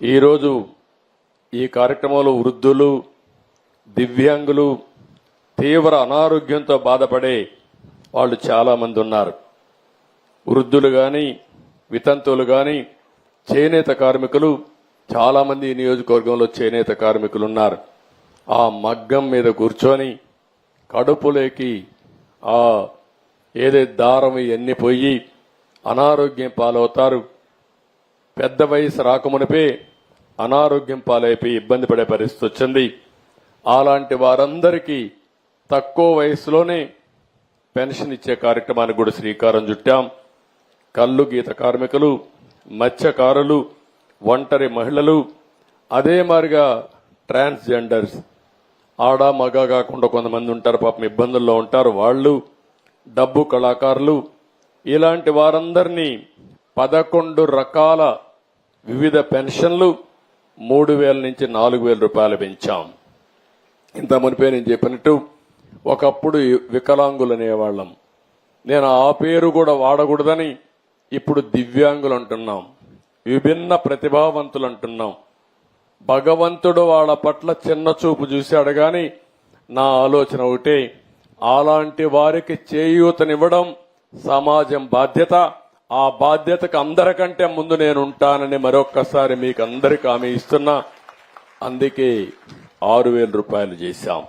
ఈరోజు ఈ కార్యక్రమంలో వృద్ధులు దివ్యాంగులు తీవ్ర అనారోగ్యంతో బాధపడే వాళ్ళు చాలామంది ఉన్నారు. వృద్ధులు కానీ వితంతువులు కానీ చేనేత కార్మికులు చాలామంది ఈ నియోజకవర్గంలో చేనేత కార్మికులు ఉన్నారు. ఆ మగ్గం మీద కూర్చొని కడుపులోకి ఆ ఏదే దారం ఇవన్నీ పోయి అనారోగ్యం పాలవుతారు పెద్ద వయసు రాకమునిపే అనారోగ్యం పాలైపోయి ఇబ్బంది పడే పరిస్థితి వచ్చింది. అలాంటి వారందరికీ తక్కువ వయసులోనే పెన్షన్ ఇచ్చే కార్యక్రమానికి కూడా శ్రీకారం చుట్టాం. కళ్ళు గీత కార్మికులు మత్స్యకారులు ఒంటరి మహిళలు అదే మారిగా ట్రాన్స్జెండర్స్ ఆడ మగ కాకుండా కొంతమంది ఉంటారు పాపం ఇబ్బందుల్లో ఉంటారు. వాళ్ళు డబ్బు కళాకారులు ఇలాంటి వారందరినీ పదకొండు రకాల వివిధ పెన్షన్లు మూడు వేల నుంచి నాలుగు వేల రూపాయలు పెంచాం. ఇంత మునిపే నేను చెప్పినట్టు ఒకప్పుడు వికలాంగులు అనేవాళ్ళం. నేను ఆ పేరు కూడా వాడకూడదని ఇప్పుడు దివ్యాంగులు అంటున్నాం. విభిన్న ప్రతిభావంతులు అంటున్నాం. భగవంతుడు వాళ్ళ పట్ల చిన్న చూపు చూశాడు గాని నా ఆలోచన ఒకటే. అలాంటి వారికి చేయూతనివ్వడం సమాజం బాధ్యత. ఆ బాధ్యతకు అందరికంటే ముందు నేను ఉంటానని మరొక్కసారి మీకు అందరికి హామీ ఇస్తున్నా. అందుకే ఆరు వేల రూపాయలు చేశాం.